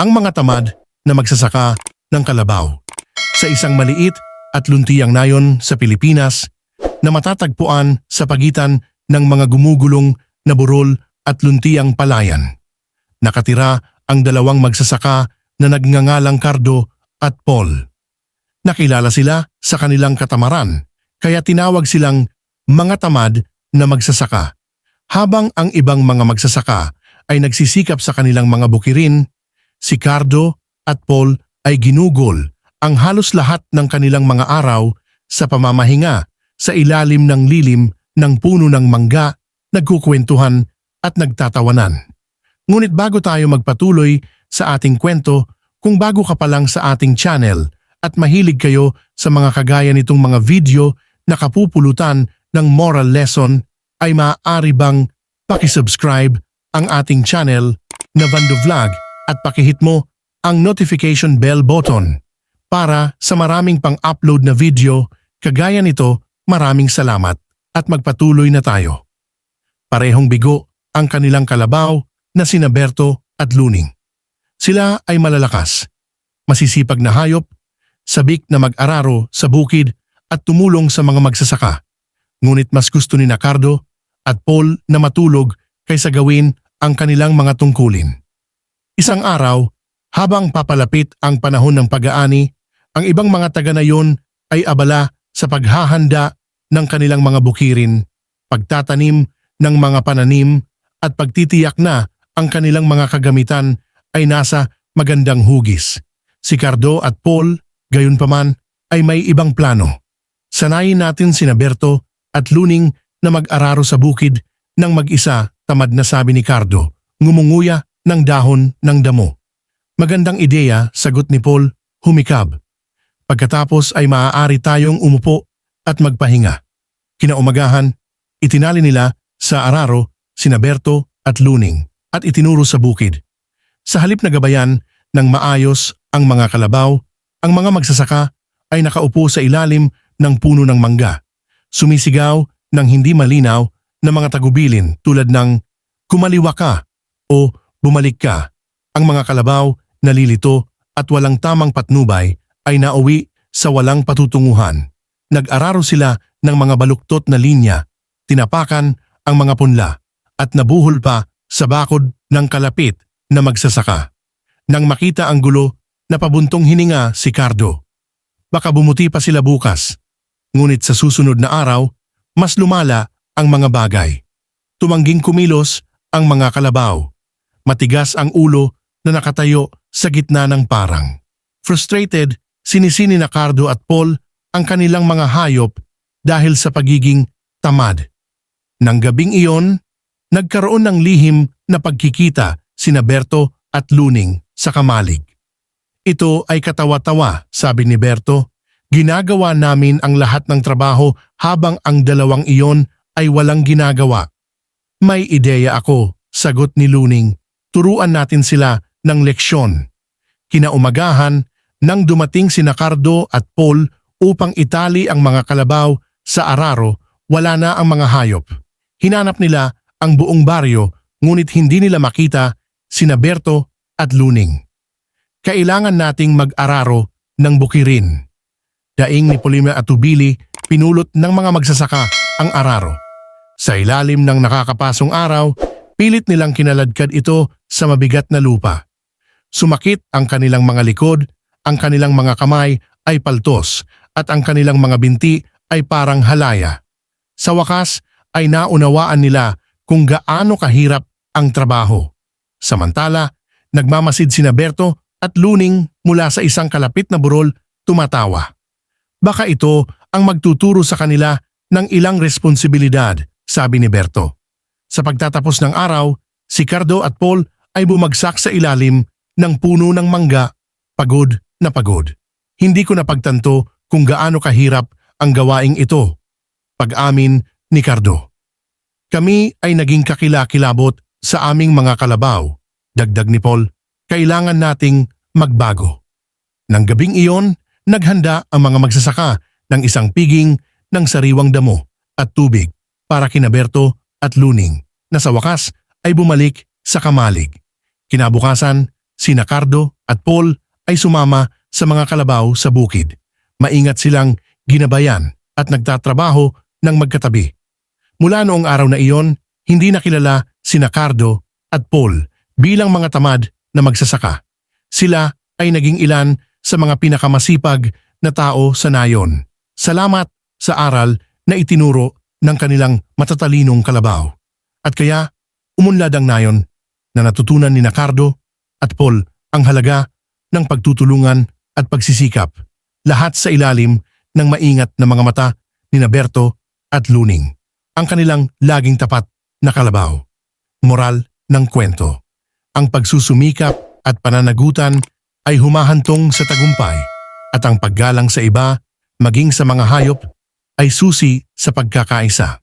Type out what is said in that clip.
ang mga tamad na magsasaka ng kalabaw sa isang maliit at luntiyang nayon sa Pilipinas na matatagpuan sa pagitan ng mga gumugulong na burol at luntiyang palayan. Nakatira ang dalawang magsasaka na nagngangalang Cardo at Paul. Nakilala sila sa kanilang katamaran kaya tinawag silang mga tamad na magsasaka. Habang ang ibang mga magsasaka ay nagsisikap sa kanilang mga bukirin, si Cardo at Paul ay ginugol ang halos lahat ng kanilang mga araw sa pamamahinga sa ilalim ng lilim ng puno ng mangga, nagkukwentuhan at nagtatawanan. Ngunit bago tayo magpatuloy sa ating kwento, kung bago ka pa lang sa ating channel at mahilig kayo sa mga kagaya nitong mga video na kapupulutan ng moral lesson, ay maaari bang pakisubscribe ang ating channel na Vando Vlog at pakihit mo ang notification bell button para sa maraming pang-upload na video kagaya nito maraming salamat at magpatuloy na tayo. Parehong bigo ang kanilang kalabaw na sina Berto at Luning. Sila ay malalakas, masisipag na hayop, sabik na mag-araro sa bukid at tumulong sa mga magsasaka. Ngunit mas gusto ni Nacardo at Paul na matulog kaysa gawin ang kanilang mga tungkulin. Isang araw, habang papalapit ang panahon ng pag-aani, ang ibang mga taga na yon ay abala sa paghahanda ng kanilang mga bukirin, pagtatanim ng mga pananim at pagtitiyak na ang kanilang mga kagamitan ay nasa magandang hugis. Si Cardo at Paul, gayon paman, ay may ibang plano. Sanayin natin si Berto at Luning na mag-araro sa bukid nang mag-isa tamad na sabi ni Cardo, ngumunguya ng dahon ng damo. Magandang ideya, sagot ni Paul, humikab. Pagkatapos ay maaari tayong umupo at magpahinga. Kinaumagahan, itinali nila sa araro sina Berto at Luning at itinuro sa bukid. Sa halip na gabayan ng maayos ang mga kalabaw, ang mga magsasaka ay nakaupo sa ilalim ng puno ng mangga. Sumisigaw ng hindi malinaw na mga tagubilin tulad ng kumaliwa ka o bumalik ka. Ang mga kalabaw, nalilito at walang tamang patnubay ay nauwi sa walang patutunguhan. Nag-araro sila ng mga baluktot na linya, tinapakan ang mga punla at nabuhol pa sa bakod ng kalapit na magsasaka. Nang makita ang gulo, napabuntong hininga si Cardo. Baka bumuti pa sila bukas. Ngunit sa susunod na araw, mas lumala ang mga bagay. Tumangging kumilos ang mga kalabaw. Matigas ang ulo na nakatayo sa gitna ng parang. Frustrated, sinisini na Cardo at Paul ang kanilang mga hayop dahil sa pagiging tamad. Nang gabing iyon, nagkaroon ng lihim na pagkikita sina Berto at Luning sa kamalig. Ito ay katawa-tawa, sabi ni Berto. Ginagawa namin ang lahat ng trabaho habang ang dalawang iyon ay walang ginagawa. May ideya ako, sagot ni Luning. Turuan natin sila ng leksyon. Kinaumagahan, nang dumating si Nacardo at Paul upang itali ang mga kalabaw sa araro, wala na ang mga hayop. Hinanap nila ang buong baryo ngunit hindi nila makita sina Berto at Luning. Kailangan nating mag-araro ng bukirin. Daing ni Polima at Tubili, pinulot ng mga magsasaka ang araro. Sa ilalim ng nakakapasong araw, pilit nilang kinaladkad ito sa mabigat na lupa. Sumakit ang kanilang mga likod, ang kanilang mga kamay ay paltos at ang kanilang mga binti ay parang halaya. Sa wakas ay naunawaan nila kung gaano kahirap ang trabaho. Samantala, nagmamasid sina Berto at Luning mula sa isang kalapit na burol tumatawa. Baka ito ang magtuturo sa kanila ng ilang responsibilidad, sabi ni Berto. Sa pagtatapos ng araw, si Cardo at Paul ay bumagsak sa ilalim ng puno ng mangga, pagod na pagod. Hindi ko napagtanto kung gaano kahirap ang gawaing ito. Pag-amin ni Cardo. Kami ay naging kakilakilabot sa aming mga kalabaw. Dagdag ni Paul, kailangan nating magbago. Nang gabing iyon, naghanda ang mga magsasaka ng isang piging ng sariwang damo at tubig para kina Berto at Luning na sa wakas ay bumalik sa kamalig. Kinabukasan, sina Cardo at Paul ay sumama sa mga kalabaw sa bukid. Maingat silang ginabayan at nagtatrabaho ng magkatabi. Mula noong araw na iyon, hindi nakilala sina Cardo at Paul bilang mga tamad na magsasaka. Sila ay naging ilan sa mga pinakamasipag na tao sa nayon. Salamat sa aral na itinuro ng kanilang matatalinong kalabaw. At kaya, umunlad ang nayon na natutunan ni Nacardo at Paul ang halaga ng pagtutulungan at pagsisikap, lahat sa ilalim ng maingat na mga mata ni Naberto at Luning. Ang kanilang laging tapat na kalabaw. Moral ng kwento. Ang pagsusumikap at pananagutan ay humahantong sa tagumpay at ang paggalang sa iba, maging sa mga hayop, ay susi sa pagkakaisa.